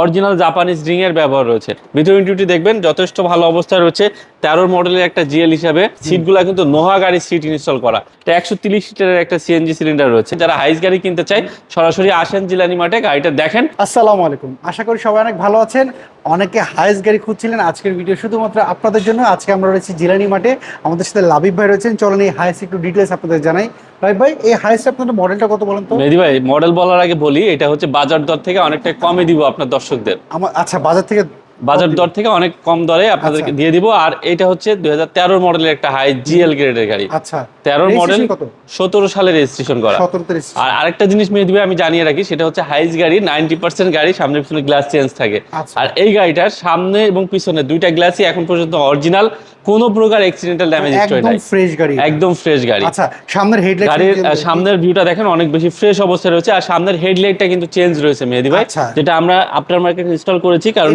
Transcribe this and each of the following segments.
Original Japanese ring এর ব্যবহার রয়েছে। ভিতর ইন্টিউটি দেখবেন, যথেষ্ট ভালো অবস্থায় রয়েছে। তেরোর মডেলের একটা জিএল হিসাবে সিটগুলো কিন্তু নোহা গাড়ির সিট ইনস্টল করা। এটা একশো তিরিশ লিটারের একটা সিএনজি সিলিন্ডার রয়েছে। যারা হাইস গাড়ি কিনতে চায়, সরাসরি আসেন জিলানি মাঠে, গাড়িটা দেখেন। আসসালামু আলাইকুম। আশা করি সবাই অনেক ভালো আছেন। অনেকে হাইস গাড়ি খুঁজছিলেন আজকের ভিডিও শুধুমাত্র আপনাদের জন্য আজকে আমরা রয়েছি জিলানি মাঠে। আমাদের সাথে লাবিব ভাই রয়েছেন। চলেন এই হাইস একটু ডিটেলস আপনাদের জানাই। লাবিব ভাই এই হাইস আপনাদের মডেলটা কত বলেন তো? মেহেদি ভাই মডেল বলার আগে বলি এটা হচ্ছে বাজার দর থেকে অনেকটা কমে দিব আপনার দর্শকদের। আমার আচ্ছা বাজার থেকে বাজার দর থেকে অনেক কম দরে আপনাদেরকে আচ্ছা। দিয়ে দিব। আর এটা হচ্ছে দুই হাজার তেরোর মডেলের একটা হাই জিএল গ্রেডের গাড়ি। আচ্ছা। মডেল সতেরো সালে রেজিস্ট্রেশন করা। আর আরেকটা জিনিস মেয়ে দিবে আমি জানিয়ে রাখি সেটা হচ্ছে হাইস গাড়ি নাইনটি পার্সেন্ট গাড়ি সামনে পিছনে গ্লাস চেঞ্জ থাকে। আচ্ছা। আর এই গাড়িটার সামনে এবং পিছনে দুইটা গ্লাসই এখন পর্যন্ত অরিজিনাল কোনো প্রকার অ্যাক্সিডেন্টাল ড্যামেজ নাই। ফ্রেশ গাড়ি একদম ফ্রেশ গাড়ি। আচ্ছা সামনের হেডলাইট গাড়ির সামনের ভিউটা দেখেন অনেক বেশি ফ্রেশ অবস্থায় রয়েছে আর সামনের হেডলাইটটা কিন্তু চেঞ্জ রয়েছে মেহেদি ভাই আচ্ছা। যেটা আমরা আফটার মার্কেট ইনস্টল করেছি কারণ?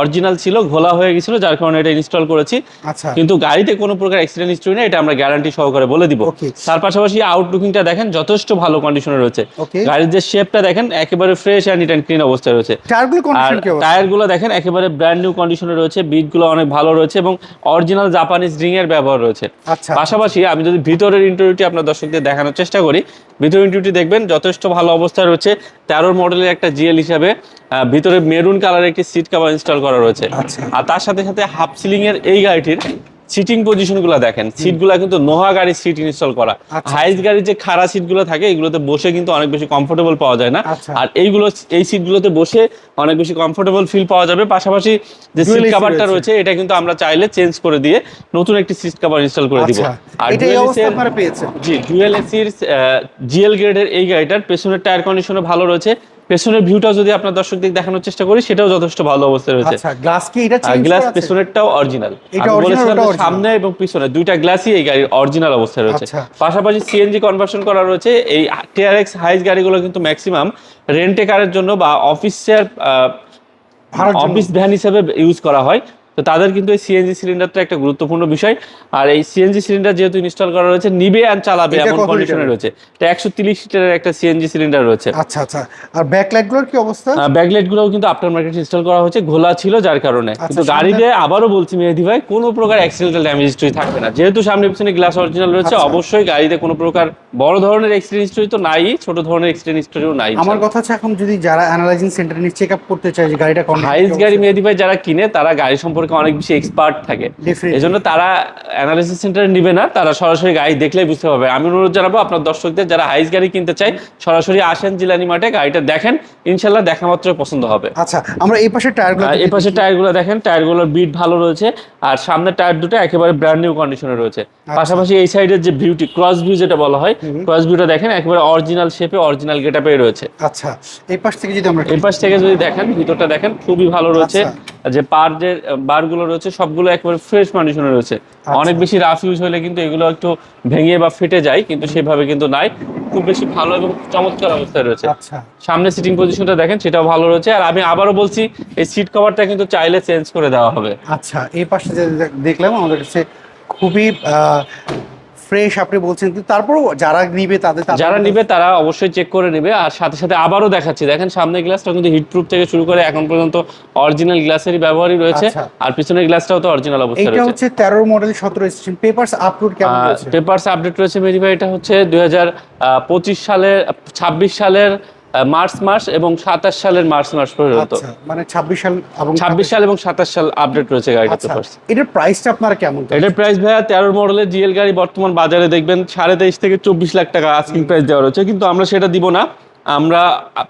অরিজিনাল ছিল ঘোলা হয়ে গেছিল যার কারণে এটা ইনস্টল করেছি। আচ্ছা। কিন্তু গাড়িতে কোনো প্রকার অ্যাক্সিডেন্ট হিস্ট্রি নেই এটা আমরা গ্যারান্টি সহকারে বলে দিব। তার পাশাপাশি আউটলুকিংটা দেখেন যথেষ্ট ভালো কন্ডিশনে রয়েছে। গাড়ির যে শেপটা দেখেন একেবারে fresh and neat and clean অবস্থায় রয়েছে। টায়ারগুলো আর কন্ডিশন টায়ারগুলো দেখেন একেবারে ব্র্যান্ড নিউ কন্ডিশনে রয়েছে বিটগুলো অনেক ভালো রয়েছে এবং অরিজিনাল জাপানিজ রিং এর ব্যবহার রয়েছে। আচ্ছা পাশাপাশি আমি যদি ভিতরের ইন্টারভিউটি আপনার দর্শকদের দেখানোর চেষ্টা করি ভিতরের ইন্টারভিউটি দেখবেন যথেষ্ট ভালো অবস্থায় রয়েছে। তেরোর মডেলের একটা জিএল হিসাবে ভিতরে মেরুন কালারের একটি সিট কভার ইনস্টল করা রয়েছে। আচ্ছা। আর তার সাথে সাথে হাফ সিলিং এর এই গাড়িটির সিটিং পজিশনগুলো দেখেন সিটগুলা কিন্তু নোহা গাড়ির সিট ইনস্টল করা। আচ্ছা। হাইস গাড়ির যে খাড়া সিটগুলো থাকে এগুলোতে বসে কিন্তু অনেক বেশি কমফোর্টেবল পাওয়া যায় না। আচ্ছা। আর এইগুলো এই সিট গুলোতে বসে অনেক বেশি কমফোর্টেবল ফিল পাওয়া যাবে। পাশাপাশি যে সিট কাভারটা রয়েছে। এটা কিন্তু আমরা চাইলে চেঞ্জ করে দিয়ে নতুন একটি সিট কাভার ইনস্টল করে দিব। আচ্ছা। আর জি ডুয়েল এসির জিএল গ্রেডের এই গাড়িটার পেছনের টায়ার কন্ডিশনও ভালো রয়েছে। পেছনের ভিউটাও যদি আপনার দর্শকদের দেখানোর চেষ্টা করি সেটাও যথেষ্ট ভালো অবস্থায় রয়েছে। আচ্ছা গ্লাস কি এটা চেঞ্জ গ্লাস পেছনেরটাও অরিজিনাল এটা original। সামনে এবং পিছনে দুইটা গ্লাসই এই গাড়ির অরিজিনাল অবস্থায় রয়েছে। আচ্ছা। পাশাপাশি সিএনজি কনভার্সন করা রয়েছে। এই টিআরএক্স হাইস গাড়িগুলো কিন্তু ম্যাক্সিমাম রেন্টে কারের জন্য বা অফিসের অফিস ভ্যান হিসেবে ইউজ করা হয়। তো তাদের কিন্তু এই সিএনজি সিলিন্ডারটা একটা গুরুত্বপূর্ণ বিষয়। আর এই সিএনজি সিলিন্ডার যেহেতু ইনস্টল করা রয়েছে নিবে আর চালাবে এমন কন্ডিশনে রয়েছে। এটা একশো তিরিশ লিটারের একটা সিএনজি সিলিন্ডার রয়েছে। আচ্ছা আচ্ছা। আর ব্যাকলাইটগুলোর কি অবস্থা? ব্যাকলাইট গুলোও কিন্তু আফটার মার্কেট ইনস্টল করা হয়েছে ঘোলা ছিল যার কারণে। আচ্ছা, কিন্তু গাড়িতে আবারও বলছি মেহেদি ভাই কোনো প্রকার অ্যাক্সিডেন্টাল ড্যামেজ হিস্ট্রি থাকবে না। যেহেতু সামনে পিছনে গ্লাস অরিজিনাল রয়েছে আচ্ছা। অবশ্যই গাড়িতে কোনো প্রকার বড় ধরনের অ্যাক্সিডেন্ট হিস্ট্রি তো নাই ছোট ধরনের অ্যাক্সিডেন্ট হিস্ট্রিও নাই আমার কথা হচ্ছে এখন যদি যারা অ্যানালাইজিং সেন্টারে নিয়ে চেক আপ করতে চায় যে গাড়িটা condition হাইস গাড়ি? মেহেদি ভাই যারা কিনে তারা গাড়ি সম্পর্কে অনেক বেশি এক্সপার্ট থাকে। Definitely. এই জন্য তারা অ্যানালিসিস সেন্টারে নিবে না তারা সরাসরি গাড়ি দেখলেই বুঝতে পারবে। আমি অনুরোধ জানাব আপনার দর্শকদের যারা হাইস গাড়ি কিনতে চায় সরাসরি আসেন জিলানি মাঠে গাড়িটা দেখেন ইনশাল্লাহ দেখা মাত্র পছন্দ হবে। আচ্ছা আমরা এই পাশে টায়ারগুলো আর এই পাশে টায়ারগুলো দেখেন টায়ারগুলোর বিট ভালো রয়েছে আর সামনে টায়ার দুটো একেবারে ব্র্যান্ড নিউ কন্ডিশনে রয়েছে। পাশাপাশি এই সাইডের যে ভিউটি ক্রস ভিউ যেটা বলা হয় ক্রস ভিউটা দেখেন একেবারে অরিজিনাল শেপে অরিজিনাল গেটআপে রয়েছে। আচ্ছা এই পাশ থেকে যদি আমরা এই পাশ থেকে যদি দেখেন ভিতরটা দেখেন খুবই ভালো রয়েছে। আর যে পার যে বারগুলো রয়েছে সবগুলো একেবারে ফ্রেশ কন্ডিশনে রয়েছে। অনেক বেশি রাফ ইউজ হলে কিন্তু এগুলো একটু ভেঙে বা ফেটে যায় কিন্তু সেভাবে কিন্তু নাই। খুব বেশি ভালো এবং চমৎকার অবস্থায় রয়েছে। আচ্ছা। সামনে সিটিং পজিশনটা দেখেন সেটাও ভালো রয়েছে। আর আমি আবারও বলছি এই সিট কভারটা কিন্তু চাইলে চেঞ্জ করে দেওয়া হবে। আচ্ছা এই পাশে যে দেখলাম আমাদের কাছে খুবই ফ্রেশ আপনি বলছেন কিন্তু তারপরও যারা নিবে তাদের যারা নিবে তারা অবশ্যই চেক করে নেবে। আর সাথে সাথে আবারও দেখাচ্ছি দেখেন সামনের গ্লাসটা কিন্তু হিট প্রুফ থেকে শুরু করে এখন পর্যন্ত অরিজিনাল গ্লাসেরই ব্যবহারই রয়েছে। আচ্ছা। আর পিছনের গ্লাসটাও তো অরিজিনাল অবস্থায় এটা হচ্ছে তেরো মডেল সতেরো স্টেশন পেপারস আপলোড কেমন রয়েছে? পেপারস আপডেট রয়েছে মেরি ভাই এটা হচ্ছে দুই হাজার পঁচিশ সালের ছাব্বিশ সালের আহ, মার্চ মাস এবং সাতাশ সালের মার্চ মাস পর্যন্ত। আচ্ছা মানে ছাব্বিশ সাল এবং ছাব্বিশ সাল এবং সাতাশ সাল আপডেট রয়েছে গাড়িটা আচ্ছা এটার প্রাইসটা আপনার কেমন এটার প্রাইস ভাইয়া তেরো মডেলের জিএল গাড়ি বর্তমান বাজারে দেখবেন সাড়ে তেইশ থেকে চব্বিশ লাখ টাকা আস্কিং প্রাইস দেওয়া রয়েছে কিন্তু আমরা সেটা দিব না। আমরা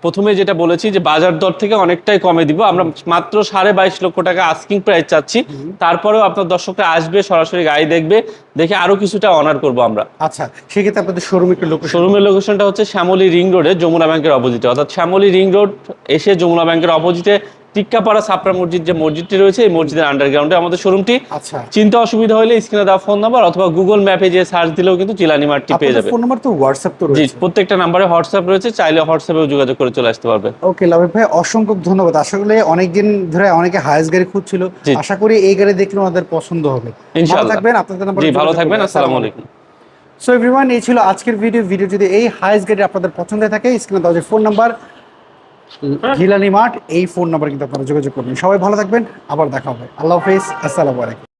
প্রথমে যেটা বলেছি যে বাজার দর থেকে অনেকটাই কমে দিব। আমরা মাত্র সাড়ে বাইশ লক্ষ টাকা আস্কিং প্রাইস চাচ্ছি। তারপরেও আপনার দর্শকরা আসবে সরাসরি গাড়ি দেখবে দেখে আরও কিছুটা অনার করব আমরা। আচ্ছা সেক্ষেত্রে আপনাদের শোরুম একটু লোকেশন শোরুমের লোকেশনটা হচ্ছে শ্যামলী রিং রোডে যমুনা ব্যাংকের অপোজিটে অর্থাৎ শ্যামলী রিং রোড এসে যমুনা ব্যাংকের অপোজিটে টিক্কাপাড়া সাপড়া মসজিদ যে মসজিদটি রয়েছে এই মসজিদের আন্ডারগ্রাউন্ডে আমাদের শোরুমটি আচ্ছা। চিন্তা অসুবিধা হলে স্ক্রিনে দেওয়া ফোন নাম্বার অথবা গুগল ম্যাপে যে সার্চ দিলেও কিন্তু চিলানি মার্টটি পেয়ে যাবে। ফোন নাম্বার তো হোয়াটসঅ্যাপ তো জি রয়েছে। প্রত্যেকটা নাম্বারে হোয়াটসঅ্যাপ রয়েছে চাইলে হোয়াটসঅ্যাপেও যোগাযোগ করে চলে আসতে পারবে ওকে লাভের ভাই অসংখ্য ধন্যবাদ। আশা করি অনেকদিন ধরে অনেকে হায়েস্ট গাড়ি খুঁজছিল। জি। আশা করি এই গাড়ি দেখলে ওনাদের পছন্দ হবে। ইনশাআল্লাহ। থাকবেন আপনাদের নাম্বার জি ভালো থাকবেন আসসালামু আলাইকুম। সো এভরিওয়ান এই ছিল আজকের ভিডিও ভিডিও যদি এই হাইস্ট গাড়ি আপনাদের পছন্দ হয়ে থাকে স্ক্রিনে দেওয়া যে ফোন নাম্বার জিলানি মাঠ, এই ফোন নাম্বার কিন্তু আপনারা যোগাযোগ করবেন। সবাই ভালো থাকবেন, আবার দেখা হবে। আল্লাহ হাফিজ, আসসালামু আলাইকুম।